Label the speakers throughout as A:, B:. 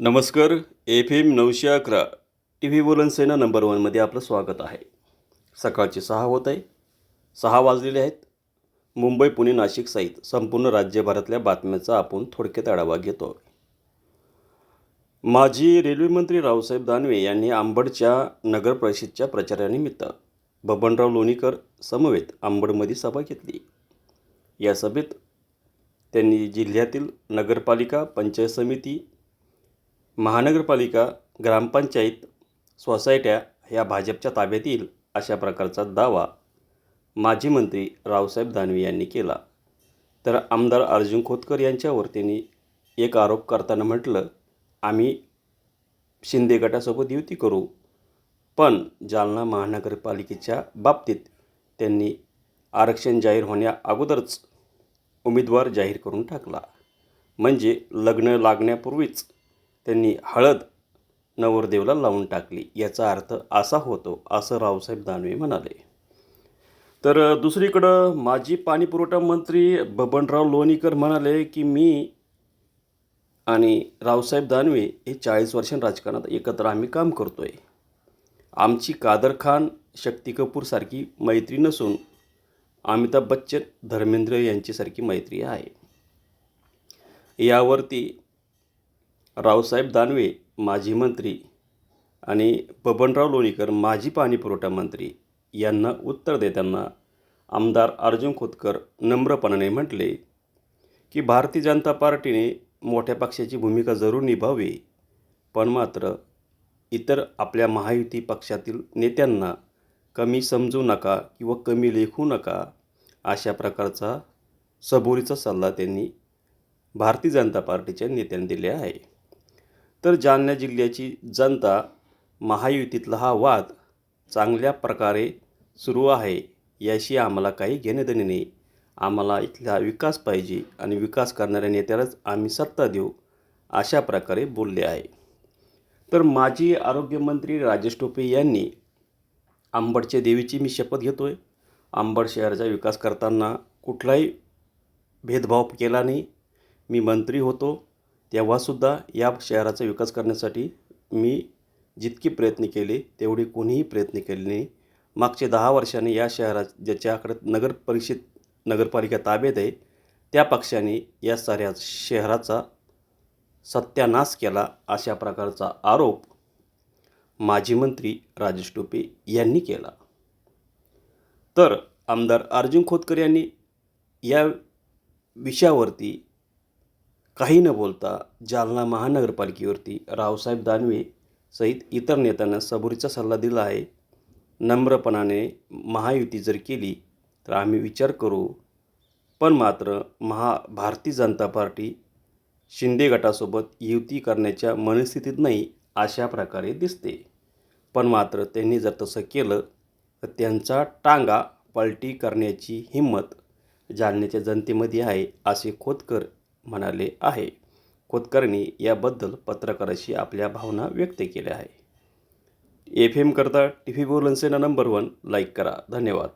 A: नमस्कार F M नऊशे अकरा टी व्ही बोलन नंबर वनमध्ये आपलं स्वागत आहे. सकाळचे सहा होत आहे. सहा वाजलेले आहेत. मुंबई पुणे नाशिक सहित संपूर्ण राज्यभरातल्या बातम्यांचा आपण थोडक्यात आढावा घेतो. माजी रेल्वे मंत्री रावसाहेब दानवे यांनी आंबडच्या नगर परिषदच्या प्रचारानिमित्त बबनराव लोणीकर समवेत आंबडमध्ये सभा घेतली. या सभेत त्यांनी जिल्ह्यातील नगरपालिका पंचायत समिती महानगरपालिका ग्रामपंचायत सोसायट्या ह्या भाजपच्या ताब्यात येईल अशा प्रकारचा दावा माजी मंत्री रावसाहेब दानवे यांनी केला. तर आमदार अर्जुन खोतकर यांच्यावर त्यांनी एक आरोप करताना म्हटलं आम्ही शिंदे गटासोबत युती करू पण जालना महानगरपालिकेच्या बाबतीत त्यांनी आरक्षण जाहीर होण्या अगोदरच उमेदवार जाहीर करून टाकला. म्हणजे लग्न लागण्यापूर्वीच त्यांनी हळद नवरदेवला लावून टाकली. याचा अर्थ असा होतो असं रावसाहेब दानवे म्हणाले. तर दुसरीकडं माजी पाणीपुरवठा मंत्री बबनराव लोणीकर म्हणाले की मी आणि रावसाहेब दानवे हे चाळीस वर्षां राजकारणात एकत्र आम्ही काम करतो आहे आमची कादर खान शक्ती कपूरसारखी मैत्री नसून अमिताभ बच्चन धर्मेंद्र यांच्यासारखी मैत्री आहे. यावरती रावसाहेब दानवे माजी मंत्री आणि बबनराव लोणीकर माजी पाणीपुरवठा मंत्री यांना उत्तर देताना आमदार अर्जुन खोतकर नम्रपणाने म्हटले की भारतीय जनता पार्टीने मोठ्या पक्षाची भूमिका जरूर निभावी पण मात्र इतर आपल्या महायुती पक्षातील नेत्यांना कमी समजू नका किंवा कमी लेखू नका अशा प्रकारचा सबुरीचा सल्ला त्यांनी भारतीय जनता पार्टीच्या नेत्यांनी दिले आहे. तर जालना जिल्ह्याची जनता महायुतीतला हा वाद चांगल्या प्रकारे सुरू आहे याशी आम्हाला काही घेणेदेणे नाही. आम्हाला इथला विकास पाहिजे आणि विकास करणाऱ्या नेत्यालाच आम्ही सत्ता देऊ अशा प्रकारे बोलले आहे. तर माजी आरोग्यमंत्री राजेश टोपे यांनी आंबडच्या देवीची मी शपथ घेतो आहे आंबड शहराचा विकास करताना कुठलाही भेदभाव केला नाही. मी मंत्री होतो. तेव्हासुद्धा या शहराचा विकास करण्यासाठी मी जितकी प्रयत्न केले तेवढे कोणीही प्रयत्न केले नाही. मागचे दहा वर्षांनी या शहरात ज्याच्याकडे नगर परिषद नगरपालिका ताब्यात आहे त्या पक्षाने या साऱ्या शहराचा सत्यानाश केला अशा प्रकारचा आरोप माजी मंत्री राजेश टोपे यांनी केला. तर आमदार अर्जुन खोतकर यांनी या विषयावरती काही न बोलता जालना महानगरपालिकेवरती रावसाहेब दानवे सहित इतर नेत्यांना सबुरीचा सल्ला दिला आहे. नम्रपणाने महायुती जर केली तर आम्ही विचार करू. पण मात्र महा भारतीय जनता पार्टी शिंदे गटासोबत युती करण्याच्या मनस्थितीत नाही अशा प्रकारे दिसते. पण मात्र त्यांनी जर तसं केलं तर त्यांचा टांगा पलटी करण्याची हिंमत जालन्याच्या जनतेमध्ये आहे असे खोतकर म्हणाले आहे. खोतकरनी याबद्दल पत्रकाराशी आपल्या भावना व्यक्त केल्या आहे एफ एम करता टी व्ही बोलनसेना नंबर वन. लाईक करा. धन्यवाद.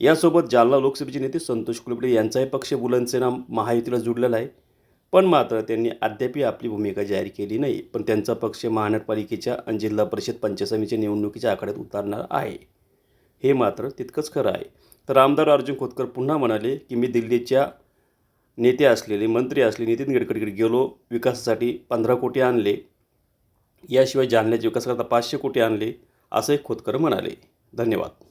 A: यासोबत जालना लोकसभेचे नेते संतोष कुलबडे यांचाही पक्ष बुलनसेना महायुतीला जुडलेला आहे. पण मात्र त्यांनी अद्याप आपली भूमिका जाहीर केली नाही. पण त्यांचा पक्ष महानगरपालिकेच्या आणि जिल्हा परिषद पंचायत समितीच्या निवडणुकीच्या आखाड्यात उतारणार आहे. हे मात्र तितकंच खरं आहे. तर आमदार अर्जुन खोतकर पुन्हा म्हणाले की मी दिल्लीच्या नेते असलेले मंत्री असले नितीन गडकरीकडे गेलो विकासासाठी पंधरा कोटी आणले. याशिवाय जालन्याच्या विकासाकरता पाचशे कोटी आणले असंही खोतकर म्हणाले. धन्यवाद.